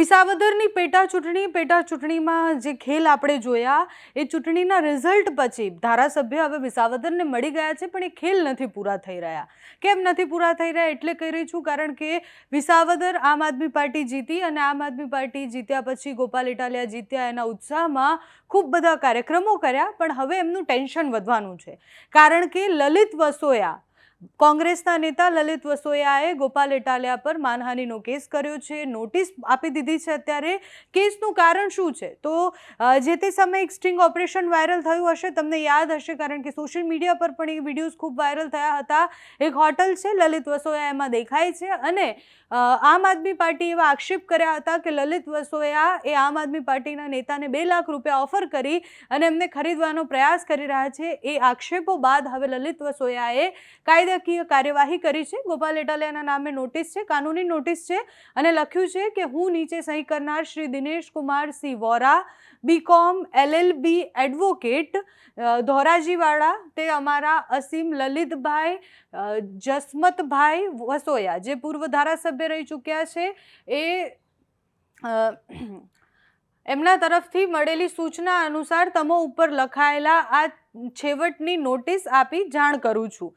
વિસાવદરની પેટા ચૂંટણી, પેટા ચૂંટણીમાં જે ખેલ આપણે જોયા, એ ચૂંટણીના રિઝલ્ટ પછી ધારાસભ્ય હવે વિસાવદરને મળી ગયા છે, પણ એ ખેલ નથી પૂરા થઈ રહ્યા. કેમ નથી પૂરા થઈ રહ્યા એટલે કહી રહી છું, કારણ કે વિસાવદર આમ આદમી પાર્ટી જીતી અને આમ આદમી પાર્ટી જીત્યા પછી ગોપાલ ઇટાલિયા જીત્યા એના ઉત્સાહમાં ખૂબ બધા કાર્યક્રમો કર્યા, પણ હવે એમનું ટેન્શન વધવાનું છે. કારણ કે લલિત વસોયા કોંગ્રેસના નેતા લલિત વસોયાએ ગોપાલ ઇટાલિયા પર માનહાનિનો કેસ કર્યો છે. નોટિસ આપી દીધી છે અત્યારે. કેસનું કારણ શું છે? તો જે તે સમયે એક સ્ટિંગ ઓપરેશન વાયરલ થયું હશે, તમને યાદ હશે, કારણ કે સોશિયલ મીડિયા પર પણ એ વિડીયોઝ ખૂબ વાયરલ થયા હતા. એક હોટલ છે, લલિત વસોયા એમાં દેખાય છે અને આમ આદમી પાર્ટી એવા આક્ષેપ કર્યા હતા કે લલિત વસોયા એ આમ આદમી પાર્ટીના નેતાને બે લાખ રૂપિયા ઓફર કરી અને એમને ખરીદવાનો પ્રયાસ કરી રહ્યા છે. એ આક્ષેપો બાદ હવે લલિત વસોયાએ કાયદાકીય કાર્યવાહી કરી છે. ગોપાલ એટાલિયાના નામે નોટિસ છે, કાનૂની નોટિસ છે અને લખ્યું છે કે હું નીચે સહી કરનાર Shri Dinesh Kumar Singh Vora, BCom LLB advocate ધોરાજીવાળા, તે અમારા અસીમ લલિતભાઈ જસમતભાઈ વસોયા, જે પૂર્વ ધારાસભ્ય રહી ચૂક્યા છે, એ એમના તરફથી મળેલી સૂચના અનુસાર તમો ઉપર લખાયેલા આ છેવટની નોટિસ આપી જાણ કરું છું.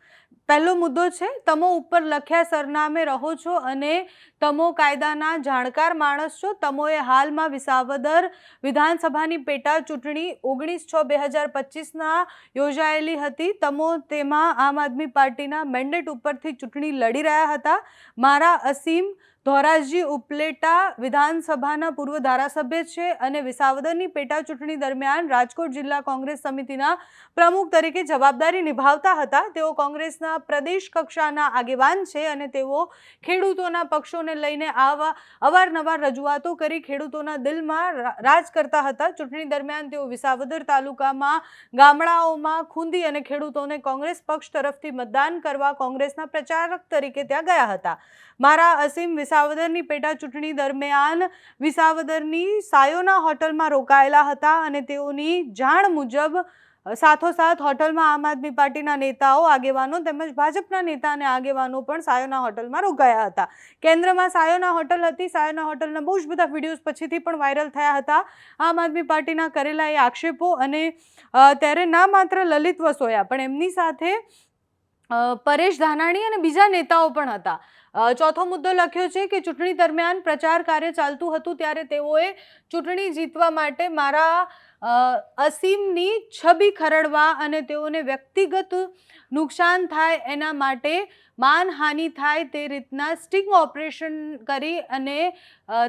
પહેલો મુદ્દો છે, તમો ઉપર લખ્યા સરનામે રહો છો અને તમો કાયદાના જાણકાર માણસ છો. તમોએ હાલમાં વિસાવદર વિધાનસભાની પેટા ચૂંટણી ઓગણીસ છ બે હજાર પચીસના યોજાયેલી હતી. તમો તેમાં આમ આદમી પાર્ટીના મેન્ડેટ ઉપરથી ચૂંટણી લડી રહ્યા હતા. મારા અસીમ ધોરાજી ઉપલેટા વિધાનસભાના પૂર્વ ધારાસભ્ય છે અને વિસાવદરની પેટા ચૂંટણી દરમિયાન રાજકોટ જિલ્લા કોંગ્રેસ સમિતિના પ્રમુખ તરીકે જવાબદારી નિભાવતા હતા. તેઓ કોંગ્રેસના પ્રદેશ કક્ષાના આગેવાન છે અને તેઓ ખેડૂતોના પક્ષોને લઈને આવા અવારનવાર રજૂઆતો કરી ખેડૂતોના દિલમાં રાજ કરતા હતા. ચૂંટણી દરમિયાન તેઓ વિસાવદર તાલુકામાં, ગામડાઓમાં ખૂંદી અને ખેડૂતોને કોંગ્રેસ પક્ષ તરફથી મતદાન કરવા કોંગ્રેસના પ્રચારક તરીકે ત્યાં ગયા હતા. મારા અસીમ વિસાવદરની પેટા ચૂંટણી દરમિયાન વિસાવદરની સાયોના હોટલમાં રોકાયેલા હતા અને તેઓની જાણ મુજબ સાથોસાથ હોટલમાં આમ આદમી પાર્ટીના નેતાઓ, આગેવાનો તેમજ ભાજપના નેતા અને આગેવાનો પણ સાયોના હોટલમાં રોકાયા હતા. કેન્દ્રમાં સાયોના હોટલ હતી, સાયોના હોટલના બહુ જ બધા વિડીયોઝ પછીથી પણ વાયરલ થયા હતા. આમ આદમી પાર્ટીના કરેલા એ આક્ષેપો અને ત્યારે ના માત્ર લલિત વસોયા પણ એમની સાથે પરેશ ધાનાણી અને બીજા નેતાઓ પણ હતા. ચોથો મુદ્દો લખ્યો છે કે ચૂંટણી દરમિયાન પ્રચાર કાર્ય ચાલતું હતું ત્યારે તેઓએ ચૂંટણી જીતવા માટે મારા અસીમની છબી ખરડવા અને તેઓને વ્યક્તિગત નુકસાન થાય એના માટે માનહાનિ થાય તે રીતના સ્ટિંગ ઓપરેશન કરી અને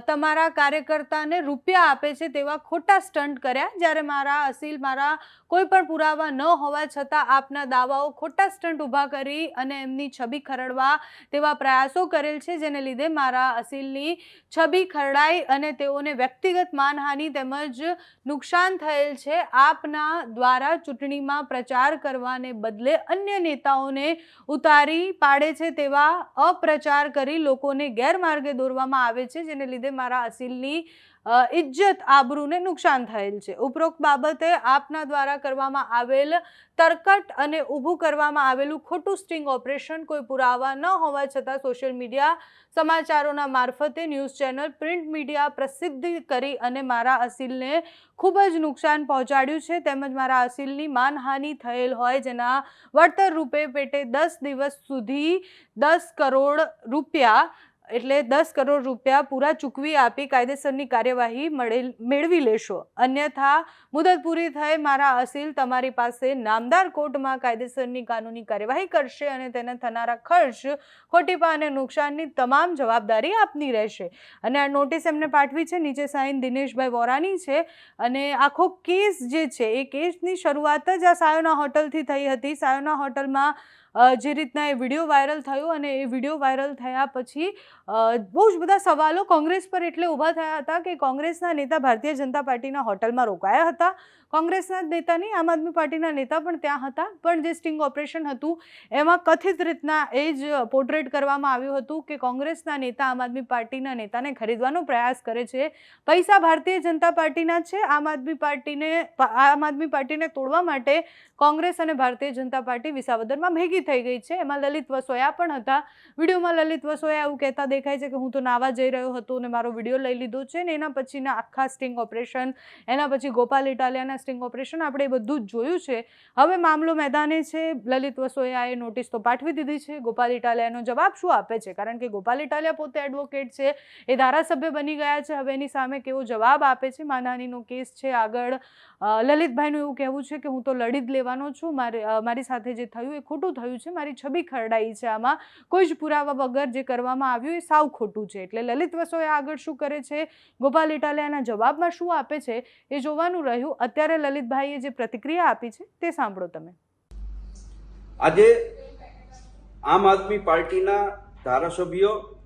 તમારા કાર્યકર્તાને રૂપિયા આપે છે તેવા ખોટા સ્ટન્ટ કર્યા. જ્યારે મારા અસીલ મારા કોઈ પણ પુરાવા ન હોવા છતાં આપના દાવાઓ ખોટા સ્ટન્ટ ઊભા કરી અને એમની છબી ખરડવા તેવા પ્રયાસો કરેલ છે, જેને લીધે મારા અસીલની છબી ખરડાઈ અને તેઓને વ્યક્તિગત માનહાનિ તેમજ નુકસાન થયેલ છે. આપના દ્વારા ચૂંટણીમાં પ્રચાર કરવાને બદલે અન્ય નેતાઓને ઉતારી પાડે છે તેવા અપ્રચાર કરી લોકોને ગેરમાર્ગે દોરવામાં આવે છે, જેને લીધે મારા અસીલની ઇજ્જત, આબરૂને નુકસાન થયેલ છે. ઉપરોક્ત બાબતે આપના દ્વારા કરવામાં આવેલ તરકટ અને ઊભું કરવામાં આવેલું ખોટું સ્ટિંગ ઓપરેશન કોઈ પુરાવા ન હોવા છતાં સોશિયલ મીડિયા સમાચારોના મારફતે ન્યૂઝ ચેનલ પ્રિન્ટ મીડિયા પ્રસિદ્ધ કરી અને મારા અસીલને ખૂબ જ નુકસાન પહોંચાડ્યું છે. તેમજ મારા અસીલની માનહાનિ થયેલ હોય જેના વળતર રૂપે પેટે દસ દિવસ સુધી દસ કરોડ રૂપિયા એટલે દસ કરોડ રૂપિયા પૂરા ચૂકવી આપી કાયદેસરની કાર્યવાહી મળેલ, મેળવી લેશો. અન્યથા મુદત પૂરી થઈ મારા અસીલ તમારી પાસે નામદાર કોર્ટમાં કાયદેસરની કાનૂની કાર્યવાહી કરશે અને તેને થનારા ખર્ચ, ખોટીપા અને નુકસાનની તમામ જવાબદારી આપની રહેશે. અને આ નોટિસ એમને પાઠવી છે, નીચે સાઈન દિનેશભાઈ વોરાની છે. અને આખો કેસ જે છે, એ કેસની શરૂઆત જ આ સાયોના હોટલથી થઈ હતી. સાયોના હોટલમાં જે રીતના એ વીડિયો વાયરલ થયો અને એ વીડિયો વાયરલ થયા પછી બહુ જ બધા સવાલો કોંગ્રેસ પર એટલે ઊભા થયા હતા કે કોંગ્રેસના નેતા ભારતીય જનતા પાર્ટીના હોટલમાં રોકાયા હતા. કોંગ્રેસના જ નેતા નહીં, આમ આદમી પાર્ટીના નેતા પણ ત્યાં હતા. પણ જે સ્ટિંગ ઓપરેશન હતું, એમાં કથિત રીતના એ જ પોર્ટ્રેટ કરવામાં આવ્યું હતું કે કોંગ્રેસના નેતા આમ આદમી પાર્ટીના નેતાને ખરીદવાનો પ્રયાસ કરે છે. પૈસા ભારતીય જનતા પાર્ટીના છે. આમ આદમી પાર્ટીને આમ આદમી પાર્ટીને તોડવા માટે કોંગ્રેસ અને ભારતીય જનતા પાર્ટી વિસાવદરમાં ભેગી થઈ ગઈ છે. એમાં લલિત વસોયા પણ હતા. વિડીયોમાં લલિત વસોયા એવું કહેતા દેખાય છે કે હું તો નાવા જઈ રહ્યો હતો અને મારો વીડિયો લઈ લીધો છે ને એના પછીના આખા સ્ટિંગ ઓપરેશન, એના પછી ગોપાલ ઇટાલિયાના સ્ટિંગ ઓપરેશન આપણે બધું જ જોયું છે. હવે મામલો મેદાને છે. લલિત વસોયાએ નોટિસ તો પાઠવી દીધી છે. ગોપાલ ઇટાલિયાનો જવાબ શું આપે છે? કારણ કે ગોપાલ ઇટાલિયા પોતે એડવોકેટ છે. એ ધારાસભ્ય બની ગયા છે. હવે એની સામે કેવો જવાબ આપે છે? માનહાનીનો કેસ છે. આગળ લલિતભાઈનું એવું કહેવું છે કે હું તો લડી જ લેવાનો છું. મારે મારી સાથે જે થયું એ ખોટું થયું છે. મારી છબી ખરડાઈ છે આમાં. કોઈ જ પુરાવા વગર જે કરવામાં આવ્યું એ સાવ ખોટું છે. એટલે લલિત વસોયા આગળ શું કરે છે? ગોપાલ ઇટાલિયાના જવાબમાં શું આપે છે? એ જોવાનું રહ્યું. અત્યારે લલિતભાઈએ જે પ્રતિક્રિયા આપી છે તે સાંભળો તમે. આજે આમ આદમી પાર્ટીના ધારાસભ્યો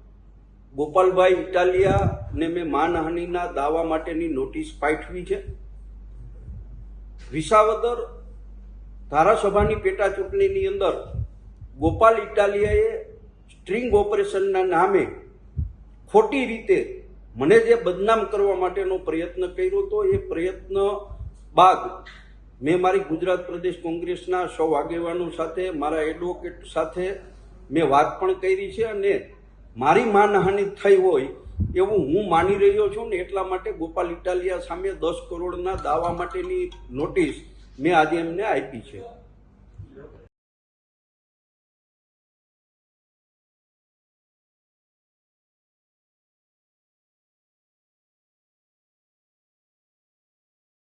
ગોપાલભાઈ ઇટાલિયાને મેં માનહાનિના દાવા માટેની નોટિસ પાઠવી છે. વિસાવદર ધારાસભાની પેટા ચૂંટણીની અંદર ગોપાલ ઇટાલિયાએ સ્ટ્રિંગ ઓપરેશનના નામે ખોટી રીતે મને જે બદનામ કરવા માટેનો પ્રયત્ન કર્યો હતો એ પ્રયત્ન બાદ મેં મારી ગુજરાત પ્રદેશ કોંગ્રેસના સૌ આગેવાનો સાથે, મારા એડવોકેટ સાથે મેં વાત પણ કરી છે અને મારી માનહાનિ થઈ હોય એવું હું માની રહ્યો છું ને એટલા માટે ગોપાલ ઇટાલિયા સામે દસ કરોડના દાવા માટેની નોટિસ મેં આજે એમને આપી છે.